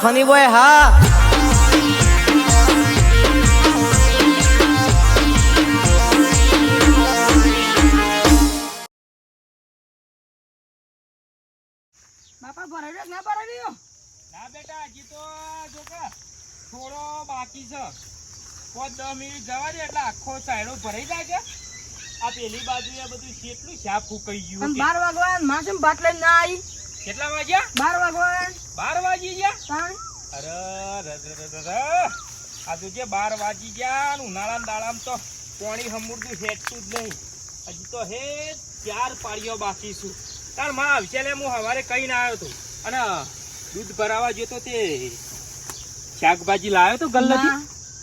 Funny boy હા. બાપા ભરાડ્યો કે ના ભરાડ્યો ના બેટા હજી તો જો કે થોડો બાકી છે. પાંચ દસ મિનિટ જવા દે એટલે આખો સાયડો ભરાઈ જાય છે આ પેલી બાજુ એ બધું કેટલું શાપ ફૂકાઈ ગયું બાર વાગવા માસમ બાટલે ના આવી કેટલા વાગ્યા? બાર વાગવા બાર વાગી ગયા? અરે. આ તો જે બાર વાગી ગયા ઉનાળા દાડામાં તો પાણી હમુરતું હેઠતું જ નહીં. હજી તો હે ચાર પાળીઓ બાકી છું. તારમાં આવશે લે હું સવારે કહીને આવ્યો તો. અને દૂધ ભરાવા જતો તે શાકભાજી લાવ્યો તો ગલ્લાથી?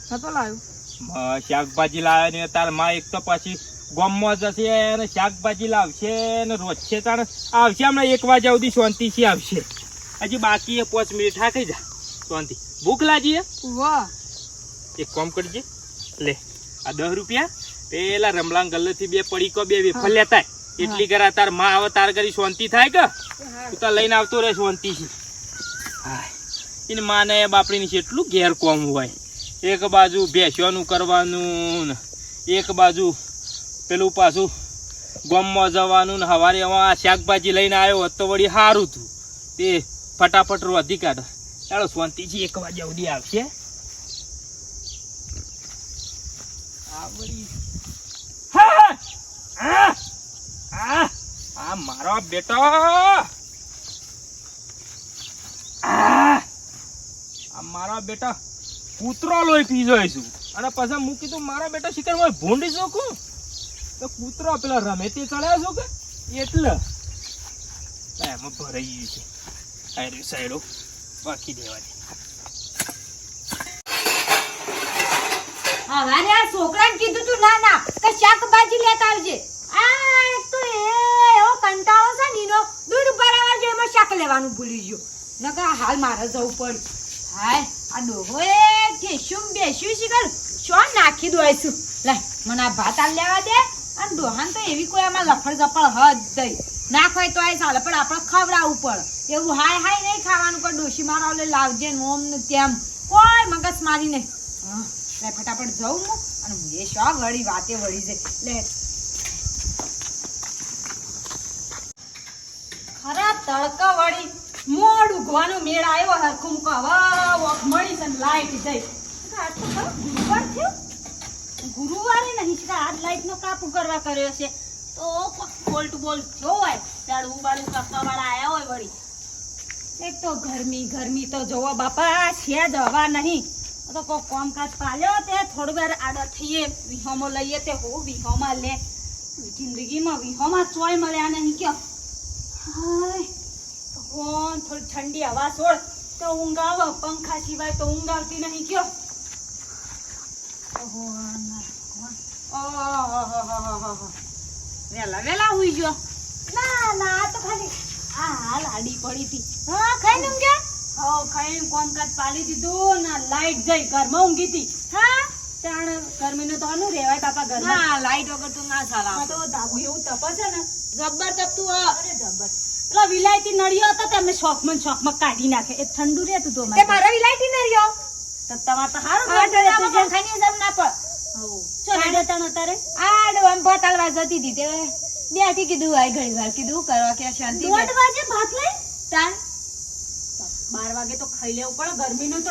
ના નતો લાવ્યો. શાકભાજી લાવ્યો ને તારમાં એક તો પછી ગોમમાં જશે અને શાકભાજી લાવશે અને રોજશે આવશે. હમણાં એક વાગ્યા સુધી શાંતિથી આવશે. હજી બાકી પાંચ મિનિટ થાકી જા. શાંતિ. ભૂખ લાગી વાહ. એક કામ કરજે. લે આ દસ રૂપિયા. પેલા રમલાંગ ગલ્લેથી બે પડીકો બે વેફર લેતા એટલી કરા તારમાં આવે તાર કરી શાંતિ થાય કે? તું તાર લઈને આવતો રહે શાંતિથી. હાય. એની માને બાપડીની એટલું ઘેર કોમ હોય. એક બાજુ ભેંસવાનું કરવાનું એક બાજુ પેલું પાછું ગોમમાં જવાનું ને આ શાકભાજી લઈને આવ્યો હોત વળી સારું હતું. તે ફટાફટ રોધી કાઢ. ચાલો શાંતિજી એક વાગ્યા સુધી આવશે. આ મારો બેટો! આ! મારો બેટો કૂતરો લોહી પી જાય અને પછી મૂકી તું મારો બેટો શિકાર ભૂંડી શકું તો કૂતરો પેલા રમે ચડ્યા છો કે? એટલે. એમાં ભરાઈ ગયું છે. આયરી સાયડો બાકી દેવાની. અમારે આ છોકરાને કીધું તું, ના ના, કે શાકભાજી લેતા આવજે. આ એક તો એવો કંટાળો છે ને દૂધ ભરાવા જો એમાં શાક લેવાનું ભૂલી ગયો. નકર હાલ મારે જવું પડ્યું. હાય, આ ડોહો એ ઠેસ્યું બેસ્યું શીખર શું? નાખી દોઈશું લે, મને આ ભાત આલ લેવા દે. અને ડોહાન તો એવી કોઈ આમાં લફડ ઝફડ હદ દઈ ના ખાય તો એ ચાલે પણ આપણે ખવડાવવું પડે એવું હાય હાય નહીં ખાવાનું પણ ડોશી મારો ઓલે લાવજે ને ઓમ ને તેમ કોઈ મગજ મારી નહીં હા ફટાફટ જઉં હું અને એ શો વળી વાતે વળી જાય લે ખરા તડકા વળી મોડ ઉગવાનો મેળ આવ્યો હરખું હવે મળી છે લાઈટ જઈ તો ગુરુવાર થયો ગુરુવારે છે આજ લાઈટ નો કાપુ કરવા કર્યો છે. તો બોલ ટુ બોલ થયો હોય ચાડું બાળું કાપવા વાળા આયા હોય વળી. એક તો ગરમી ગરમી તો જોવો બાપા, છે જ હવા નહીં. તો કોઈ કોમકાજ પાલ્યો તે, થોડી વાર આડા થઈએ, વિહોમો લઈએ તે, હો, વિહોમાં લે. જિંદગીમાં વિહોમાં ચોય મળ્યા નહીં કયો. હાય, ભગવાન, થોડી ઠંડી હવા છોડ. તો ઊંઘ પંખા સિવાય તો ઊંઘ આવતી નહીં કયો. વેલા વેલા હુઈ ગયો. ના ના તો ખાલી આ હાલ આડી પડી હતી. હા ખાઈ ને ગયા હો ખાઈને કોમકાજ પાલી દીધું ના લાઈટ જઈ ઘરમાં ઊંઘી હતી. હા? તાણ ગરમીનું તો આનું રહેવાય બાપા ઘરમાં. ના લાઈટ વગર તો ના ચાલે તો દાગુ એવું તપે છે ને. જબ્બર તપતું અરે જબ્બર. પેલા વિલાયતી નળિયો હતો તમે શોખમાં શોખમાં કાઢી નાખે. એ ઠંડુ રહેતું તો તે મારા વિલાયતી નળિયો? તો તમાર તો હારું રહેતું છે ખાની જરૂર ના પડ. ચો હેડે તણ અત્યારે આ ડોન બોતલ જતી હતી તે બેઠી કીધું આય ઘણી વાર કીધું કરવા કે શાંતિ દોઢ વાગે ભાત લઈ? તાણ? બાર વાગે તો ખાઈ લેવું પડે ગરમીનું તો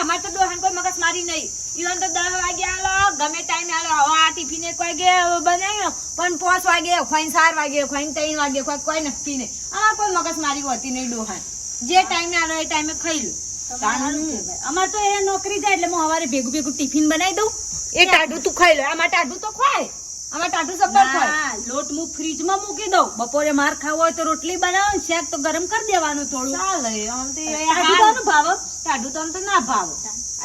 અમાર તો ડોહાન કોઈ મગજ મારી નહીં. ઈવન તો દસ વાગે આલો ગમે ટાઈમ આલો હવે આ ટિફિન એક વાગે બનાવ્યો પણ પાંચ વાગે ખોઈને ચાર વાગે ખોઈને ત્રણ વાગે કોઈ કોઈ નક્કી નહીં. અમાર કોઈ મગજ મારી હોતી નહીં ડોહાન. જે ટાઈમે આલો એ ટાઈમે ખાઈ લો. અમાર તો એ નોકરી જાય એટલે હું સવારે ભેગું ભેગું ટિફિન બનાવી દઉં. એ ટાઢું તું ખાઈ લે. આમાં ટાઢું તો ખાય આમાં ટાઢું સબ્બર ખાય લોટ હું ફ્રીજમાં મૂકી દઉં. બપોરે માર ખાવો હોય તો રોટલી બનાવો ને શાક તો ગરમ કરી દેવાનું થોડું. ચાલે આમ તો ટાઢું ભાવ? ટાઢું તો આમ તો ના ભાવ.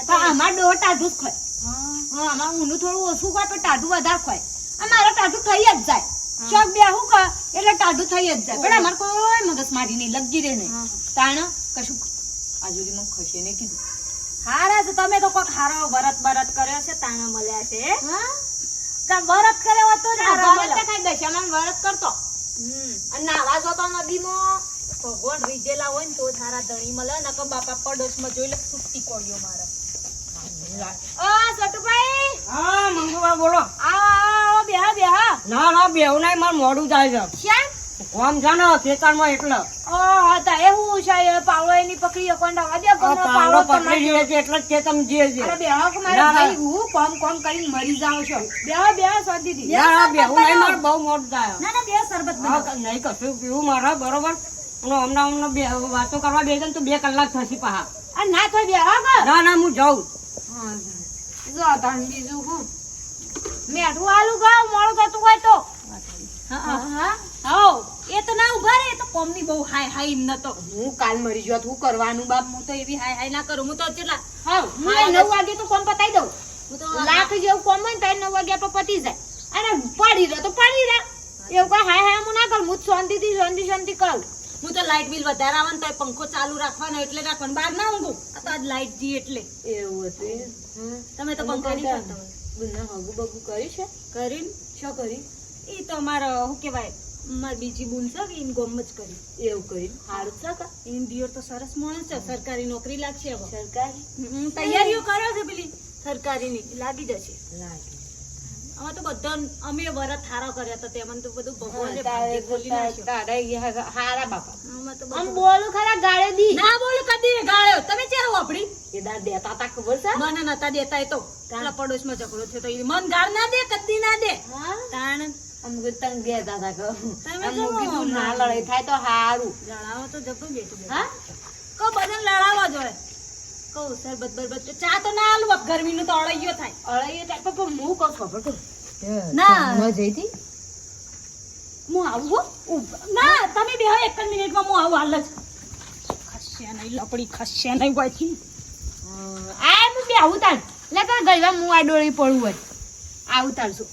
આમાં ડો ટાઢું જ ખાય હા. આમાં ઊનું થોડું ઓછું ખાય પણ ટાઢું વધારે ખાય અમારે ટાઢું થઈ જ જાય. શોખ બે હું કા એટલે ટાઢું થઈ જ જાય. પણ અમારે કોઈ મગજ મારી નહીં લગી રે નહીં. તાણ કશું આજુદી મને ખસે ને કીધું. હારા તો તમે તો કોક હારો ભરત ભરત કર્યો છે તાણા મળ્યા છે હા? વરત કર્યો હતો જ હારો મળ્યો. અને નાવા જતો નદીમાં ભગવાન રીજેલા હોય ને તો તારા ધણી મળે નકર બાપા પડોશમાં જોઈ લે છૂટી કોળીઓ મારે. આ સટુભાઈ! હા મંગુબા બોલો. આવો આવો બેહા બેહા. ના ના બેવું નહીં મારે મોડું જાય છે. કોમ છે ને ખેતરમાં એટલે. ઓ હું છે એ એની પકડી કોણ દવા દે કોણ પાવડો પકડી લે છે એટલે જ ખેતરમાં જઈએ છીએ અરે બેહો કે મારે ના, ના. ભાઈ હું કોમ કોમ કરીને મરી જાઉં છું. બેહો બેહો શાંતિ થી ના ના નહીં મારે બહુ મોડું થાય ના ના બેહો સરબત હા, નહીં કશું પીવું મારે બરોબર. અને હમણાં હમણાં બે વાતો કરવા બેસે ને તો બે કલાક થશે પહા. આ ના થાય બેહો કે. ના ના હું જાઉં. જો તાન બીજું હું. મેઠું આલુ ગાવ મોડું થતું હોય તો. હા હા. હા એ તો ના ઊભા રે તો કોમની બહુ હાય હાય ન તો. હું કાલ મરી જો તું કરવાનું બાપ હું તો એવી હાય હાય ના કરું હું તો કેટલા હા હું નવ વાગે તો કોમ પતાઈ દઉં. હું તો લાખ જેવું કોમ હોય ને તો એ નવ વાગ્યા પર પતી જાય. અરે પાડી રહ્યો તો પાડી રહે એવું કઈ હાય હાય હું ના કરું હું શાંતિથી શાંતિ શાંતિ કરું. હું તો લાઇટ બિલ વધારે આવે ને તો પંખો ચાલુ રાખવાનો એટલે રાખવાનો બહાર ના ઊંઘું. આ તો આજ લાઇટ જી એટલે. એવું હતું તમે તો પંખો નહીં ચાલતો હગુ બગુ કરી છે? કરીને શું કરી? એ તો અમારો શું કહેવાય મારી બીજી બુન છે કે એને ગોમ જ કરી. એવું કરી સારું છે કા? એની દિયોર તો સરસ માણસ છે સરકારી નોકરી લાગશે હવે. સરકારી? તૈયારીઓ કરો છે પેલી? સરકારીની લાગી જશે. લાગી. અમે તો બધા અમે વરત હારા કર્યા હતા તેમાં તો બધું ભગવાને ભાગ્ય ખોલી નાખ્યો. હારા બાપા. અમે તો આમ બોલું ખરા ગાળે દી. ના બોલ કદી ગાળ્યો. તમે ચેરો વાપરી એ દાર દેતા તા ખબર છે? મને નતા દેતા એ તો. પેલા પડોશમાં ઝઘડો થયો તો મન ગાળ ના દે કદી ના દે. તાણ આમ તંગ દેતા તા કહું. તમે કીધું ના લડાઈ થાય તો હારું. લડાવો તો જતું બેઠું બેઠું. હા? કહો બધાને લડાવવા જોઈએ. કહું સરબત બરબત ચા તો ના આલું ગરમીનું તો અળૈયો થાય. અળાઈ થાય. પણ પણ હું કહું ખબર કરું ના. ન જઈતી હું આવું ના તમે બે એક મિનિટમાં હું આવું હાલ જ. ખસ્યા નહીં લપડી ખસ્યા નહીં પછી આ હું બે આવું તાર લે તાર ગઈવા હું આ ડોળી પડું હોય. આવું તાર શું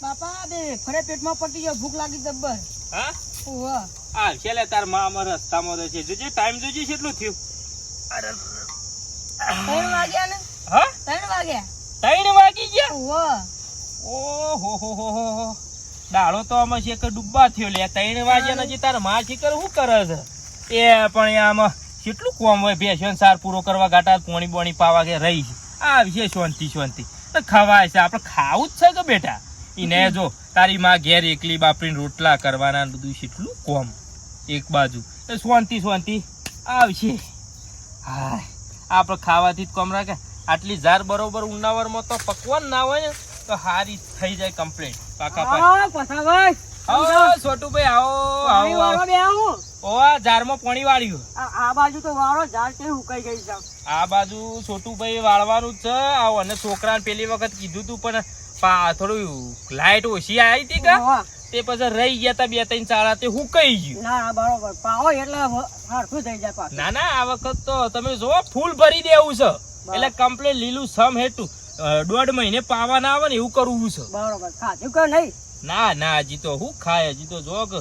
બાપા બે ફરે પેટમાં પટી ગયો ભૂખ લાગી દબ્બર હા? ઓહો. આ છેલે તારમાં અમારા રસ્તામાં તો છે. જોજે ટાઈમ જોજે કેટલું થયું? અરે. ત્રણ વાગ્યા ને? હા? ત્રણ વાગ્યા? ત્રણ વાગી ગયા? ઓહો. ઓહો હો હો હો દાડો તો આમાં છે કે ડૂબા થયો લે. ત્રણ વાગ્યા નજી તારમાં શીકર શું કરે છે? એ પણ આમાં કેટલું કોમ હોય? ભેસન સાર પૂરો કરવા ગાટા પોણી બોણી પાવા કે રહી છે. આ વિશે શાંતિ શાંતિ. તો ખવાય છે. આપણે ખાવું જ છે કે બેટા? ઈને જો તારી માં ઘેર એકલી બાપરીને રોટલા કરવાના બધું કેટલું કોમ. એક બાજુ. એ શાંતિ શાંતિ આવશે હા આપણે ખાવાથી જ કોમ રાખે. આટલી ઝાર બરોબર ઉનાવરમાં તો પકવાન ના હોય ને તો હારી થઈ જાય કમ્પ્લીટ પાકા છોટુભાઈ આવો પાણી આવો. વાળ્યું. આ બાજુ તો વાળો ઝાડ તે હુકાઈ ગઈ છે આ બાજુ છોટુભાઈ વાળવાનું છે. આવો અને છોકરાને પેલી વખત કીધું તું પણ પા થોડું લાઈટ ઓછી આવી હતી કા? તે પછી રહી ગયા તા બે ત્રણ ચાળા તે હુકાઈ ગયું. ના ના બરોબર. પાવો એટલે હરખું થઈ જાય ના ના આ વખત તો તમે જો ફૂલ ભરી દેવું છે. એટલે કમ્પ્લેટ લીલું સમ હેઠું દોઢ મહિને પાવા ના આવે ને એવું કરવું છે. બરોબર. ખાધું કે નહીં? ના ના હજી તો હું ખાય હજી તો જો અરે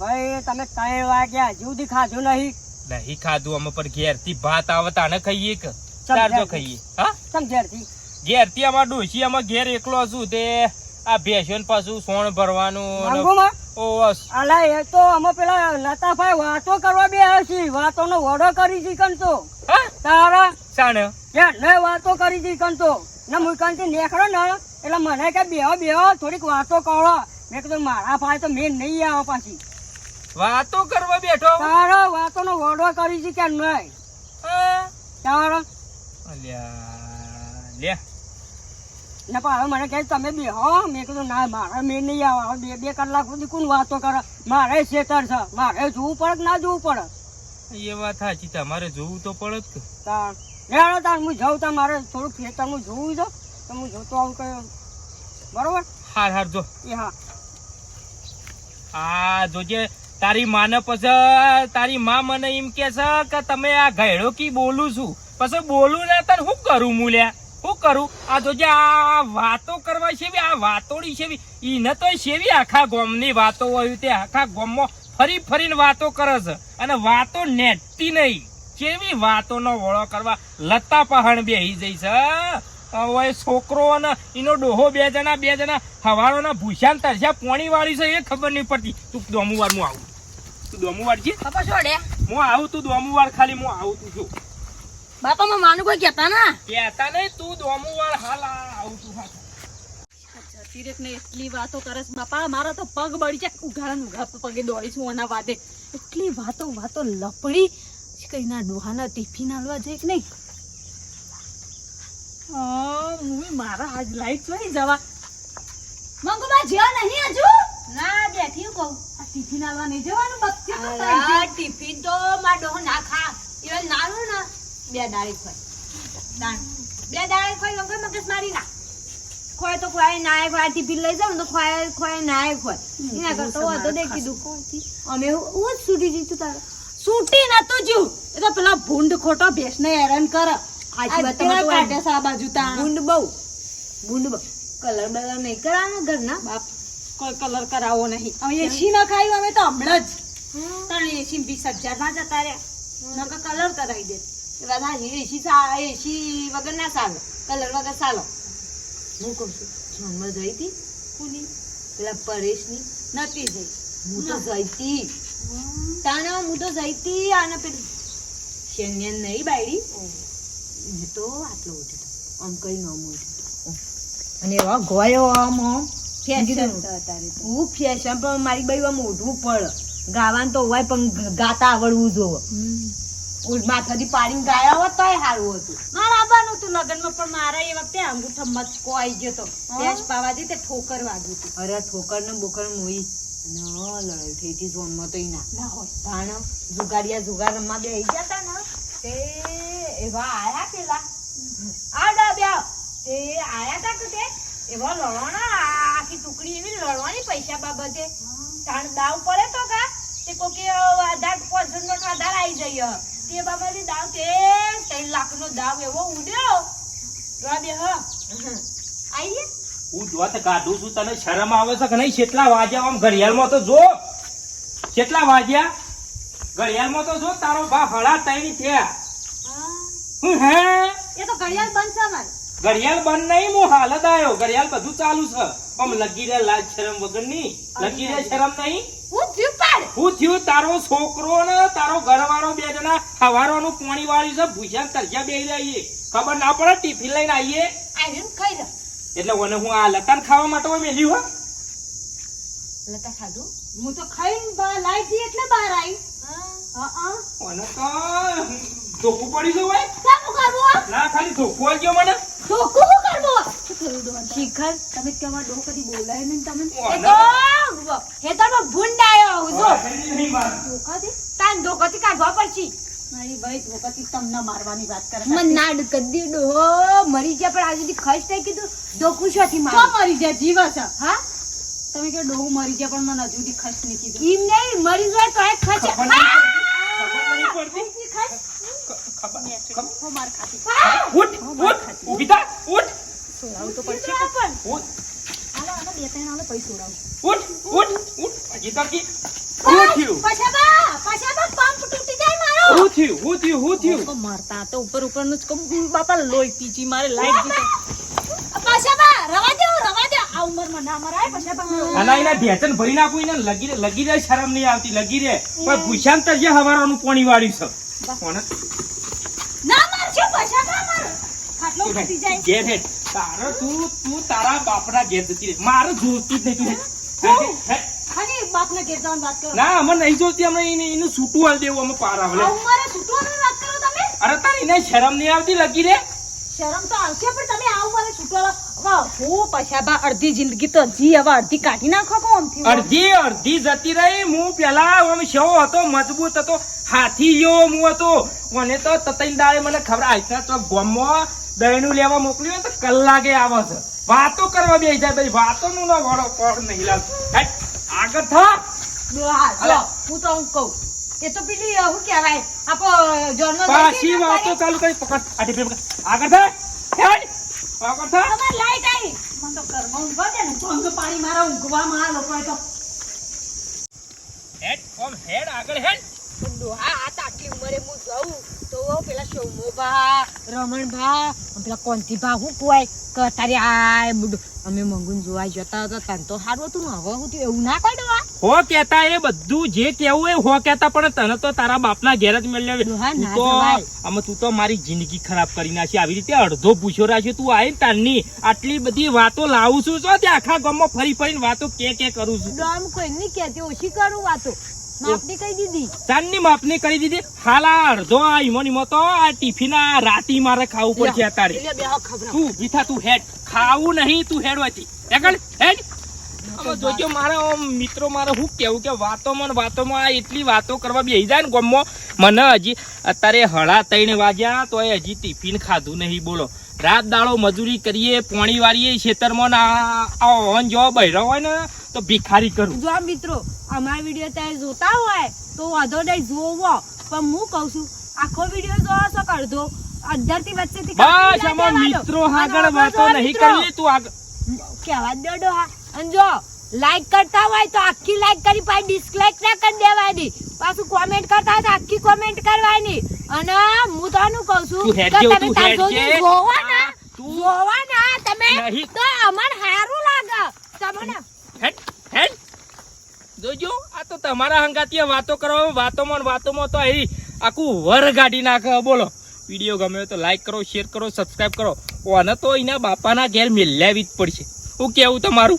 ભાઈ તમે ત્રણ વાગ્યા હજુ સુધી ખાધું નહીં. નહીં ખાધું અમે પણ ઘેરથી ભાત આવે તાને ખાઈએ કે. ચાર જો ખાઈએ. હા? સમજ્યારથી ઘેરથી આમાં ડોસી અમે ઘેર એકલો છું તે આ ભેંસોને પાછું સોણ ભરવાનું. અલા એ તો અમે પેલા લતાભાઈ વાતો કરવા બે છે વાતોનો વડો કરી કન તારા? ને વાતો કરી છે કન તો. ને મુકાન નેખડો ને એટલે મને કે બેહો બેહો થોડીક વાતો કરો. મેં કીધું મારા ભાઈ તો મેં નહીં આવે પાછી. વાતો કરવા બેઠો? તારા વાતોનો વડો કરી છે કે નહીં? તારા? લે. ને પણ હવે મને કહે તમે બેહો મેં કીધું ના મારે મેં નહીં આવે. હવે બે બે કલાક સુધી કોણ વાતો કરે? મારે શેતર છે. મારે જોવું પડે કે ના જોવું પડે? એ વાત સાચી તમારે જોવું તો પડે જ કે. તાર. હેડો તાર હું જાઉં તાર મારે થોડુંક હું જોવું છે. તો હું જોતો આવું કયો. બરોબર? હાર હાર જો. એ હા. આ જોજે તારી માને પછી તારી મા મને એમ કે છે કે તમે આ ઘેડો કી બોલું છું? પછી બોલું ને તને શું કરું મૂલ્યા? શું કરું? આ જોજે આ વાતો કરવા છે આ વાતોડી છે એને તો સેવી આખા ગોમની વાતો હોય તે આખા ગોમમાં ફરી ફરીને વાતો કરે છે. અને વાતો નેટતી નહીં. કેવી વાતોનો વળો કરવા લતા પહાણ બેહી જઈ છે? હવે છોકરો અને એનો ડોહો બે જણા બે જણા હવારોના ભૂસ્યા ને તરસ્યા પોણી વાળી છે એ ખબર નહીં પડતી. તું દોમુવાર હું આવું. તું દોમુવાર છે? છોડે હું આવું તું દોમુવાર ખાલી હું આવું તું જો બાપા માં માનું કોઈ કહેતા ના? કહેતા નહીં તું દોમુવાર હાલ આ આવું તું હાલ તિરેક ને એટલી વાતો કરે છે. બાપા મારા તો પગ બળી જાય. ઉઘાડા ને ઉઘા પગે દોડી છું ઓના વાદે. એટલી વાતો વાતો લપડી. કઈ ના ડોહાના ટિફિન આલવા જઈ કે નહીં? હું મારા આજ લાઈટ જોઈ જવા. મંગુબા જ્યો નહીં હજુ? ના બેઠી હું કહું. આ ટિફિન આલવા નહીં જવાનું? બક્તિ. ટિફિન તો મારો ડોહો ના ખા. ઈવન નાનું ને. બે દાળી ખોય. બે દાળી ખોય તો મગજ મારી ના ખોય તો ખોય નાય ખોય ટિફિન લઈ જાવ તો ખોય ખોય નાય ખોય. એના કરતા હું તો દેખી દઉં અમે હું જ છૂટી જીતું તારે. સૂટી નતું જીવ એ તો પેલા ભૂંડ ખોટો ભેંસને હેરાન કરે. આજી વાત, આ તમે તો કાઢે આ બાજુ તા. ભૂંડ બહુ. ભૂંડ બહુ. કલર બલર નહીં કરવાનો ઘરના. બાપ કોઈ કલર કરાવો નહીં. અમે એસી ન ખાયું અમે તો હમણાં જ. ત્રણ એસી વીસ હજાર ના જતા રહ્યા. નકર કલર કરાવી દે. બધા એસી એસી વગર ના ચાલે કલર વગર ચાલો હું કહું છું જન્મ જઈ હતી? કોની? પેલા પરેશની. નથી જઈ. હું તો જઈ હતી. તાણે હું તો જઈ હતી અને પેલી શેન્યન નહીં બાયડી. મેં તો આટલો ઉઠ્યો આમ કઈ ન ઉઠ્યો અને એવા ગોયો આમ આમ. ફેશન હું ફેશન પણ મારી બાઈ આમ ઉઠવું પડે. ગાવાનું તો હોય પણ ગાતા આવડવું જોવે માથાથી પાડીને ગાયા હોત તોય સારું હતું. મારા આવવાનું હતું લગ્નમાં પણ મારા એ વખતે અંગૂઠો મચકો આવી ગયો તો. પેચ પાવા જઈ તે ઠોકર વાગ્યું હતું. અરે ઠોકર ને બોકર મોઈ ન લડાઈ થઈ હતી ઝોનમાં તો ના. ના હોય. તાણ જુગાડિયા જુગાર રમવા બેહી ગયા તા ને. તે એવા આયા પેલા. આ ડાબ્યા તે આયા તા કે તે. એવા લડવાના આખી ટુકડી એવી લડવાની પૈસા બાબતે. તાણ દાવ પડે તો કા તે કોકે આધાર પોઝન આધાર આવી જઈએ. તે બાબતે દાવ તે ત્રણ લાખ નો દાવ એવો ઉડ્યો. રાબે હા. આઈએ. હું જોત કાઢું છું તને શરમ આવે છે કે નહીં? કેટલા વાગ્યા આમ ઘડિયાળમાં તો જો. કેટલા વાગ્યા? ઘડિયાળમાં તો જો તારો બા હળા તૈણી થયા. હું. હે એ તો ઘડિયાળ બંધ છે મારે ઘડિયાળ બંધ નહીં હું હાલત આવ્યો ઘડિયાળ બધું ચાલુ છે. આમ લગી રે લાજ શરમ વગરની લગી રે શરમ નહીં? હું થયું તારો છોકરો ને તારો ઘરવાળો બે જણા હવારોનું પાણી વાળી છે ભૂષણ તરજા બે આવીએ ખબર ના પડે ટિફિન લઈને આવીએ એટલે ઓને હું આ લતાન ખાવા માટે હોય મેલ્યું હો. લતા ખાધું? હું તો ખાઈ બહાર લાઈ દી એટલે બહાર આવી હા. હા મને તો ધોકું પડી ગયું હોય. ના ખાલી ધોકું આવી ગયો મને. ધોકું? શિખર તમે કેવા ડો કદી બોલાય નહીં તમે એ તો હેતરમાં ભૂંડ આવ્યો હું માર. ધોકાથી તાન ધોકાથી કાઢવા પડશે મારી ભાઈ ધોકાથી તમને મારવાની વાત કરે મન નાડ કદી ડોહો મરી ગયા પણ આજે ખર્ચ થઈ કીધું ધોકું શોથી તો માર મરી જાય જીવ છે હા તમે કે ડોહું મરી જાય પણ મને હજુ સુધી ખર્ચ નહીં કીધું ઈમ નહીં મરી જાય તો ખર્ચ ખબર. ખબર નહીં પડતી. ખર્ચ ખબર નહીં. ખબર. હો માર ખાતી ઉઠ, ઉઠ, ઊભી થા, ઉઠ, સોડાવું તો પડશે ઉઠ, હાલો હાલો બે ત્રણ હાલો પૈસા સોડાવું ઉઠ, ઉઠ, ઉઠ. હજી તો કી. થયું? પછાબા પછાબા પંપ તૂટી જાય મારો શું થયું? શું થયું? શું થયું? તો મારતા તો ઉપર ઉપરનું જ બાપા લોહી પીજી મારે લાઈટ દીધો પછાબા રવા દો રવા દો આ ઉંમરમાં ના મરાય પછાબા આના એના ઢેચણ ભરી નાખું એને લગી રે લગી શરમ નહીં આવતી લગી રે પણ ભૂષાન તરજે હવારાનું પાણી વાળ્યું છે કોને? ના મારજો પછાબા મારો ખાટલો ફૂટી જાય હેડ. તારે તું તું તારા બાપના ઘેર જતી રહે. મારે જોતી જ નહીં તું. હેડ. હેડ, હેડ. ખાલી બાપને ઘેર જવાની વાત કરો. ના અમે નહીં જોતી અમે એનું છૂટું હાલ દેવું અમે પાર આવે. આ છૂટવાની વાત કરો તમે? અરે તારી એને શરમ નહીં આવતી લગી રે? શરમ તો આવશે પણ તમે આ ઉંમરે છૂટવા હું પછાબા અડધી જિંદગી તો જી હવે અડધી કાઢી નાખો અડધી અડધી જતી રહી હું પેલા આમ શેવો હતો મજબૂત હતો હાથી જેવો હું હતો. મને તો તતઈન દાડે મને ખબર આજના તો ગોમમાં દહીનું લેવા મોકલ્યું તો કલાકે આવે છે. વાતો કરવા બે જાય ભાઈ વાતો નું ના વાળો પડ નહીં લાગતું આગળ થા. હા, તો હું કહું. એ તો પેલી શું કહેવાય? આપો જન્મ પાછી વાતો ચાલુ કરી? પકડ પે પકડ. આગળ થા. આગળ થા. તમારે લાઈટ આવી. મને તો ઘરમાં ઊંઘવા દે ને ભંગ પાણી મારા ઊંઘવામાં આ લોકોએ તો. હેડ ઓમ હેડ આગળ હેડ. પણ ડોહા આ તો આટલી ઉંમરે હું જાઉં. તો પેલા સોમોભા રમણભા પેલા કોંતીભા હું કહેવાય કે તારે આ બુડ- અમે મંગુન જોવા જતા હતા તને તો સારું હતું ને હવે હું એવું ના કહી ડોહા હો કેતા એ બધું જે કેવું એ હો કેતા પણ તને તો તારા બાપના ઘેર જ મળ્યો તું તો આમાં તું તો મારી જિંદગી ખરાબ કરી નાખી. આવી રીતે અડધો પૂછો રાખ્યો તું આવી તારની. આટલી બધી વાતો લાવું છું. છો ત્યાં આખા ગામમાં ફરી ફરીને વાતો કે કે કરું છું. હું કોઈ નહીં કહેતી ઓછી કરું વાતો. માપની દીધી? કરી દીધી. હાલા અડધો આ ઈમો નીમો તો આ ટિફિન આ રાતી મારે ખાવું પડશે અત્યારે. એટલે બે હાથ ખબર તું બીથા તું હેડ. ખાવું નહીં તું હેડ વાતી હેડ. હેડ જોજો મારા મિત્રો મારે શું કેવું કે વાતોમાં મને વાતોમાં એટલી વાતો કરવા બેસી જાય ને ગમો મને હજી અત્યારે હળા ત્રણ વાગ્યા તો હજી ટિફિન ખાધું નહીં બોલો. રાત દાડો મજૂરી કરીએ પોણી વાળીએ ખેતરમાં ને ઓન જો બહેરો હોય ને તો ભિખારી કરું. જો મિત્રો અમારા વીડિયો તમે જોતા હોય તો વાંધો નહીં જોવો. પણ હું કહું છું આખો વીડિયો જોવો છો કરજો અડધરથી વચ્ચેથી બસ આમાં મિત્રો આગળ વાતો નહીં. કરવી તું આગળ કહેવા જ હા અને જો લાઈક કરતા હોય તો આખી લાઈક કરી પાછી ડિસલાઈક ના કરી દેવાની. પાછું કોમેન્ટ કરતા હોય તો આખી કોમેન્ટ કરવાની. અને હું તોનું કહું છું કે તમે તાર હેડ જોઈને જે. જોવો ને જોવો ને તમે તો અમને સારું લાગે. તમને જોજો, આ તો તમારા હંગાતીએ વાતો કરવામાં વાતોમાં વાતોમાં તો અહીં આખું વર ગાડી નાખે. બોલો. વીડિયો ગમે તો લાઈક કરો શેર કરો સબસ્ક્રાઈબ કરો. ઓને તો એના બાપાના ઘેર મેલ્યાવી જ પડશે. હું કેવું તમારું?